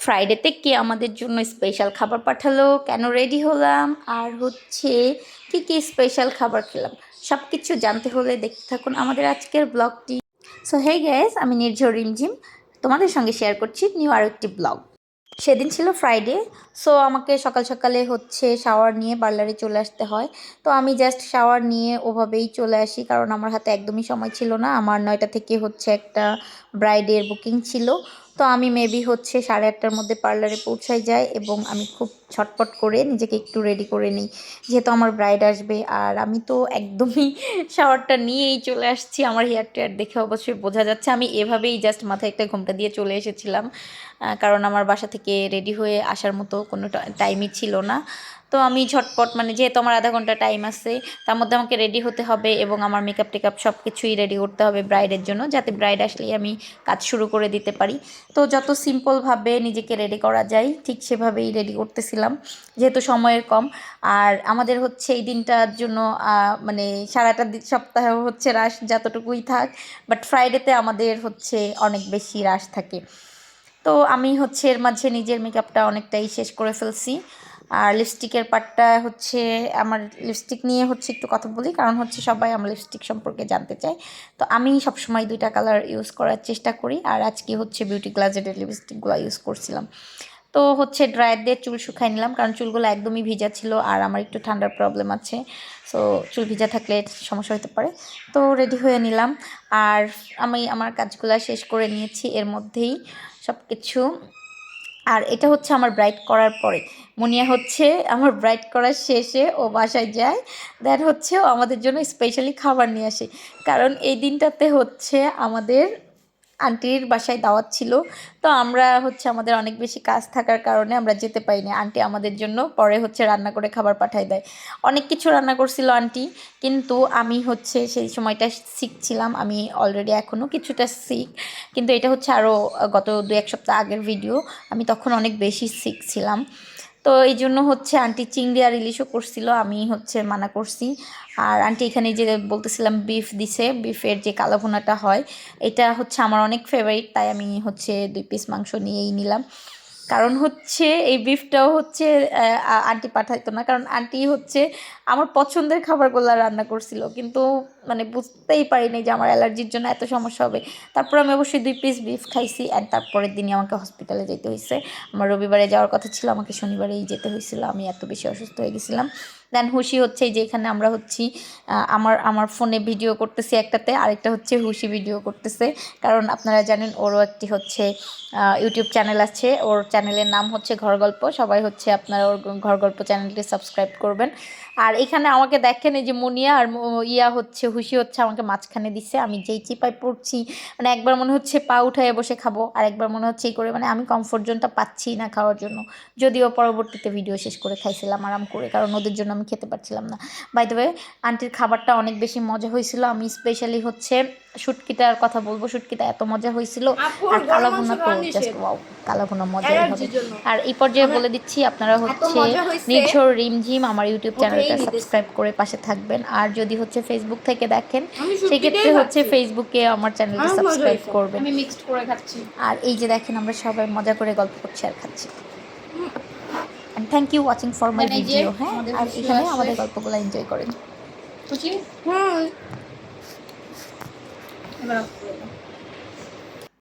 ফ্রাইডেতে কে আমাদের জন্য স্পেশাল খাবার পাঠালো? কেন রেডি হলাম? আর হচ্ছে, কি কি স্পেশাল খাবার খেলাম? সব কিছু জানতে হলে দেখতে থাকুন আমাদের আজকের ব্লগটি সো হে গ্যাস আমি নির্ঝর রিমঝিম। তোমাদের সঙ্গে শেয়ার করছি নিউ আরও একটি ব্লগ সেদিন ছিল ফ্রাইডে সো আমাকে সকাল সকালে হচ্ছে শাওয়ার নিয়ে পার্লারে চলে আসতে হয়। তো আমি জাস্ট শাওয়ার নিয়ে ওভাবেই চলে আসি, কারণ আমার হাতে একদমই সময় ছিল না। আমার নয়টা থেকে হচ্ছে একটা ব্রাইডের বুকিং ছিল। তো আমি মেবি হচ্ছে সাড়ে আটটার মধ্যে পার্লারে পৌঁছাই যাই এবং আমি খুব ছটপট করে নিজেকে একটু রেডি করে নিই। যেহেতু আমার ব্রাইড আসবে আর আমি তো একদমই শাওয়ারটা নিয়েই চলে আসছি আমার হেয়ার টেয়ার দেখে অবশ্যই বোঝা যাচ্ছে। আমি এভাবেই জাস্ট মাথায় একটা ঘোমটা দিয়ে চলে এসেছিলাম কারণ আমার বাসা থেকে রেডি হয়ে আসার মতো কোনো টাইমই ছিল না। তো আমি ঝটপট মানে যেহেতু আমার আধা ঘণ্টা টাইম আছে, তার মধ্যে আমাকে রেডি হতে হবে এবং আমার মেকআপ টেকআপ সব কিছুই রেডি করতে হবে ব্রাইডের জন্য, যাতে ব্রাইড আসলেই আমি কাজ শুরু করে দিতে পারি। তো যত সিম্পলভাবে নিজেকে রেডি করা যায়, ঠিক সেভাবেই রেডি করতেছিলাম, যেহেতু সময়ের কম। আর আমাদের হচ্ছে এই দিনটার জন্য মানে সারাটা সপ্তাহ হচ্ছে রাশ যতটুকুই থাক বাট ফ্রাইডেতে আমাদের হচ্ছে অনেক বেশি রাশ থাকে। তো আমি হচ্ছে এর মাঝে নিজের মেকআপটা অনেকটাই শেষ করে ফেলছি। আর লিপস্টিকের পার্টটা হচ্ছে, আমার লিপস্টিক নিয়ে হচ্ছে একটু কথা বলি, কারণ হচ্ছে সবাই আমার লিপস্টিক সম্পর্কে জানতে চায়। তো আমি সবসময় দুইটা কালার ইউজ করার চেষ্টা করি, আর আজকে হচ্ছে বিউটি গ্লাজেটের লিপস্টিকগুলো ইউজ করছিলাম। তো হচ্ছে ড্রায়ার দিয়ে চুল শুকাই নিলাম, কারণ চুলগুলো একদমই ভিজা ছিল, আর আমার একটু ঠান্ডার প্রবলেম আছে। সো চুল ভিজা থাকলে সমস্যা হতে পারে। তো রেডি হয়ে নিলাম, আর আমি আমার কাজগুলো শেষ করে নিয়েছি, এর মধ্যেই সব কিছু আর এটা হচ্ছে আমার ব্রাইট করার পরে মুনিয়া হচ্ছে আমার ব্রাইট করার শেষে ও বাসায় যায়। দেন হচ্ছে ও আমাদের জন্য স্পেশালি খাবার নিয়ে আসে। কারণ এই দিনটাতে হচ্ছে আমাদের আন্টির বাসায় দাওয়াত ছিল। তো আমরা হচ্ছে আমাদের অনেক বেশি কাজ থাকার কারণে আমরা যেতে পারিনি। আন্টি আমাদের জন্য পরে হচ্ছে রান্না করে খাবার পাঠায় দেয়। অনেক কিছু রান্না করছিল আন্টি, কিন্তু আমি হচ্ছে সেই সময়টা শিখছিলাম। আমি অলরেডি এখনও কিছুটা শিখ। কিন্তু এটা হচ্ছে আরও গত দু এক সপ্তাহ আগের ভিডিও আমি তখন অনেক বেশি শিখছিলাম। তো এই জন্য হচ্ছে আন্টি চিংড়ি আর ইলিশও করছিল, আমি হচ্ছে মানা করছি। আর আন্টি এখানে যে বলতেছিলাম বিফ দিছে বিফের যে কালো ভুনাটা হয়, এটা হচ্ছে আমার অনেক ফেভারিট তাই আমি হচ্ছে দুই পিস মাংস নিয়েই নিলাম। কারণ হচ্ছে এই বিফটাও হচ্ছে আন্টি পাঠাইতো না। কারণ আন্টি হচ্ছে আমার পছন্দের খাবারগুলো রান্না করছিল, কিন্তু মানে বুঝতেই পারিনি যে আমার অ্যালার্জির জন্য এত সমস্যা হবে। তারপর আমি অবশ্যই দুই পিস বিফ খাইছি অ্যান্ড তারপরের দিনই আমাকে হসপিটালে যেতে হয়েছে আমার রবিবারে যাওয়ার কথা ছিল, আমাকে শনিবারেই যেতে হয়েছিল আমি এত বেশি অসুস্থ হয়ে গেছিলাম। দেন হুশি হচ্ছে যে এখানে আমরা হচ্ছি আমার আমার ফোনে ভিডিও করতেছি একটাতে, আরেকটা হচ্ছে হুশি ভিডিও করতেছে। কারণ আপনারা জানেন ওরও একটি হচ্ছে ইউটিউব চ্যানেল আছে। ওর চ্যানেলের নাম হচ্ছে ঘর গল্প। সবাই হচ্ছে আপনারা ওর ঘর গল্প চ্যানেলটি সাবস্ক্রাইব করবেন। আর এখানে আমাকে দেখেন এই যে মুনিয়া আর ইয়া হচ্ছে, হুশি হচ্ছে আমাকে মাঝখানে দিচ্ছে আমি যেই চিপায় পড়ছি মানে একবার মনে হচ্ছে পা উঠায় বসে খাব আর একবার মনে হচ্ছে এই করে মানে আমি কমফোর্ট জোনটা পাচ্ছি না খাওয়ার জন্য। যদিও পরবর্তীতে ভিডিও শেষ করে খাইছিলাম, আরাম করে, কারণ ওদের জন্য আমি খেতে পারছিলাম না। বাই দ্য ওয়ে আন্টির খাবারটা অনেক বেশি মজা হয়েছিল। আমি স্পেশালি হচ্ছে শুটকিটার কথা বলব। শুটকিটা এত মজা হয়েছিল। আর গরম কালা মাংস ভুনা তো জাস্ট ওয়াও কালা ভুনা মজাই হবে। আর এই পর্যায়ে বলে দিচ্ছি আপনারা হচ্ছে মজা। নির্ঝর রিমঝিম আমার ইউটিউব চ্যানেলটা সাবস্ক্রাইব করে পাশে থাকবেন। আর যদি হচ্ছে ফেসবুক থেকে দেখেন আমি সেক্ষেত্রে হচ্ছে ফেসবুকে আমার চ্যানেলটা সাবস্ক্রাইব করবেন। আমি মিক্সড করে খাচ্ছি। আর এই যে দেখেন আমরা সবাই মজা করে গল্প করছি আর খাচ্ছি। Thank you watching for my video হ্যাঁ আমাদের আর এখানে। আমাদের গল্পগুলো এনজয় করেন। খুশি হুম এবার